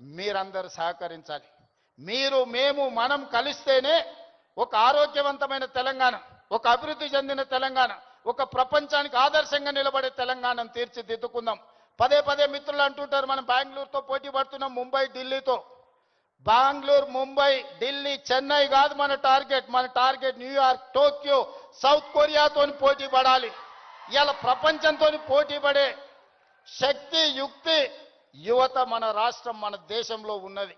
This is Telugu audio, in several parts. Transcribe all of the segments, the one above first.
మీరందరూ సహకరించాలి. మీరు మేము మనం కలిస్తేనే ఒక ఆరోగ్యవంతమైన తెలంగాణ ఒక అభివృద్ధి చెందిన తెలంగాణ ఒక ప్రపంచానికి ఆదర్శంగా నిలబడే తెలంగాణను తీర్చిదిద్దుకుందాం. పదే పదే మిత్రులు అంటుంటారు మనం బెంగళూరుతో పోటీ పడుతున్నాం ముంబై ఢిల్లీతో. బెంగళూరు ముంబై ఢిల్లీ చెన్నై కాదు మన టార్గెట్. మన target New York Tokyo South కొరియాతో పోటీ పడాలి. ఇలా ప్రపంచంతో పోటీ పడే శక్తి యుక్తి యువత మన రాష్ట్రం మన దేశంలో ఉన్నది.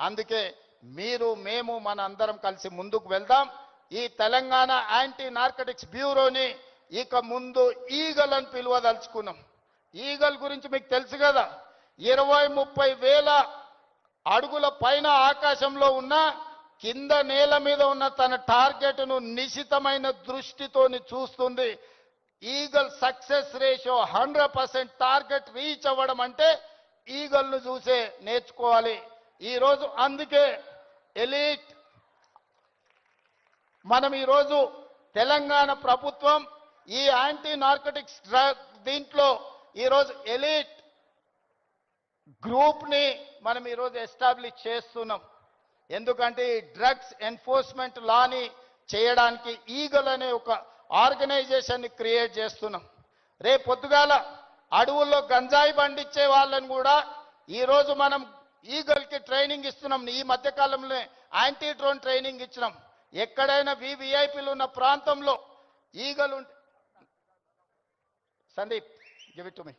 అందుకే మీరు మేము మన అందరం కలిసి ముందుకు వెళ్దాం. ఈ తెలంగాణ యాంటీ నార్కటిక్స్ బ్యూరోని ఇక ముందు ఈగల్ అని పిలువదలుచుకున్నాం. ఈగల్ గురించి మీకు తెలుసు కదా ఇరవై ముప్పై వేల అడుగుల పైన ఆకాశంలో ఉన్న కింద నేల మీద ఉన్న తన టార్గెట్ను నిశితమైన దృష్టితోని చూస్తుంది. Eagle success ratio hundred percent target reach అవ్వడం అంటే ఈగల్ను చూసే నేర్చుకోవాలి. ఈరోజు అందుకే ఎలీట్ మనం ఈరోజు తెలంగాణ ప్రభుత్వం ఈ యాంటీ నార్కటిక్స్ డ్రగ్ దీంట్లో ఈరోజు ఎలీట్ గ్రూప్ని మనం ఈరోజు ఎస్టాబ్లిష్ చేస్తున్నాం. ఎందుకంటే ఈ డ్రగ్స్ ఎన్ఫోర్స్మెంట్ లాని చేయడానికి ఈగల్ అనే ఒక ఆర్గనైజేషన్ని క్రియేట్ చేస్తున్నాం. రేపు పొద్దుగాల అడవుల్లో గంజాయి పండించే వాళ్ళని కూడా ఈరోజు మనం ఈగల్కి ట్రైనింగ్ ఇస్తున్నాం. ఈ మధ్య కాలంలో యాంటీ డ్రోన్ ట్రైనింగ్ ఇచ్చినాం. ఎక్కడైనా వివిఐపీలు ఉన్న ప్రాంతంలో ఈగలు ఉంటే Sandeep give it to me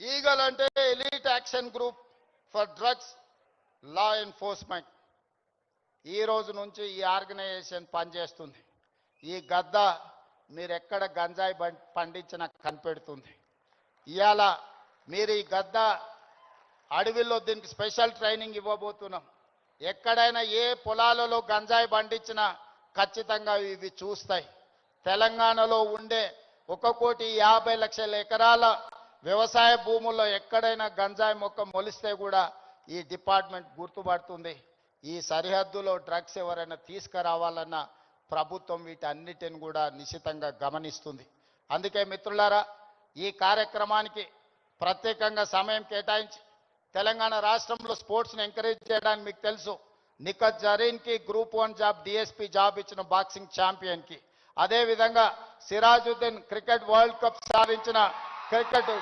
eagle అంటే elite action group for drugs law enforcement. ఈ రోజు నుంచి ఈ ఆర్గనైజేషన్ పనిచేస్తుంది. ఈ గద్ద మీరు ఎక్కడ గంజాయి పండించిన కనిపెడుతుంది. ఇవాళ మీరు ఈ గద్ద అడవిలో దీనికి స్పెషల్ ట్రైనింగ్ ఇవ్వబోతున్నాం. ఎక్కడైనా ఏ పొలాలలో గంజాయి పండించినా ఖచ్చితంగా ఇవి చూస్తాయి. తెలంగాణలో ఉండే ఒక కోటి యాభై లక్షల ఎకరాల వ్యవసాయ భూముల్లో ఎక్కడైనా గంజాయి మొక్క మొలిస్తే కూడా ఈ డిపార్ట్మెంట్ గుర్తుపడుతుంది. ఈ సరిహద్దులో డ్రగ్స్ ఎవరైనా తీసుకురావాలన్న ప్రభుత్వం వీటన్నిటిని కూడా నిశితంగా గమనిస్తుంది. అందుకే మిత్రులారా ఈ కార్యక్రమానికి ప్రత్యేకంగా సమయం కేటాయించి తెలంగాణ రాష్ట్రంలో స్పోర్ట్స్ని ఎంకరేజ్ చేయడానికి మీకు తెలుసు Nikhat జరీన్కి group one job DSP job ఇచ్చిన బాక్సింగ్ ఛాంపియన్కి. అదేవిధంగా సిరాజుద్దీన్ క్రికెట్ వరల్డ్ కప్ సాధించిన cricket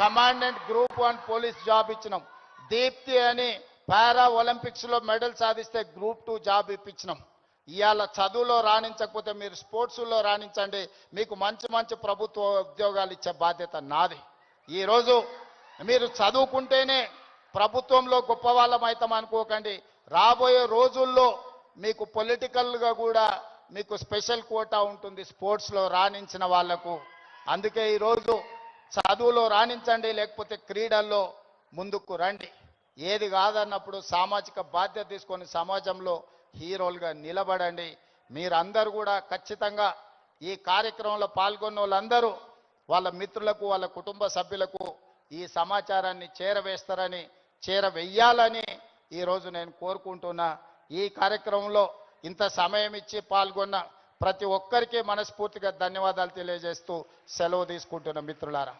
commandant group one police job ఇచ్చినాం. దీప్తి అని పారా ఒలింపిక్స్లో మెడల్ సాధిస్తే గ్రూప్ టూ జాబ్ ఇప్పించినాం. ఇవాళ చదువులో రాణించకపోతే మీరు స్పోర్ట్స్లో రాణించండి. మీకు మంచి మంచి ప్రభుత్వ ఉద్యోగాలు ఇచ్చే బాధ్యత నాది. ఈరోజు మీరు చదువుకుంటేనే ప్రభుత్వంలో గొప్ప వాళ్ళం అవుతాం అనుకోకండి. రాబోయే రోజుల్లో మీకు పొలిటికల్గా కూడా మీకు స్పెషల్ కోటా ఉంటుంది స్పోర్ట్స్లో రాణించిన వాళ్ళకు. అందుకే ఈరోజు చదువులో రాణించండి లేకపోతే క్రీడల్లో ముందుకు రండి. ఏది కాదన్నప్పుడు సామాజిక బాధ్యత తీసుకొని సమాజంలో హీరోలుగా నిలబడండి. మీరందరూ కూడా ఖచ్చితంగా ఈ కార్యక్రమంలో పాల్గొన్న వాళ్ళందరూ వాళ్ళ మిత్రులకు వాళ్ళ కుటుంబ సభ్యులకు ఈ సమాచారాన్ని చేరవేస్తారని చేరవేయాలని ఈరోజు నేను కోరుకుంటున్నా. ఈ కార్యక్రమంలో ఇంత సమయం ఇచ్చి పాల్గొన్న ప్రతి ఒక్కరికి మనస్ఫూర్తిగా ధన్యవాదాలు తెలియజేస్తూ సెలవు తీసుకుంటున్న మిత్రులారా.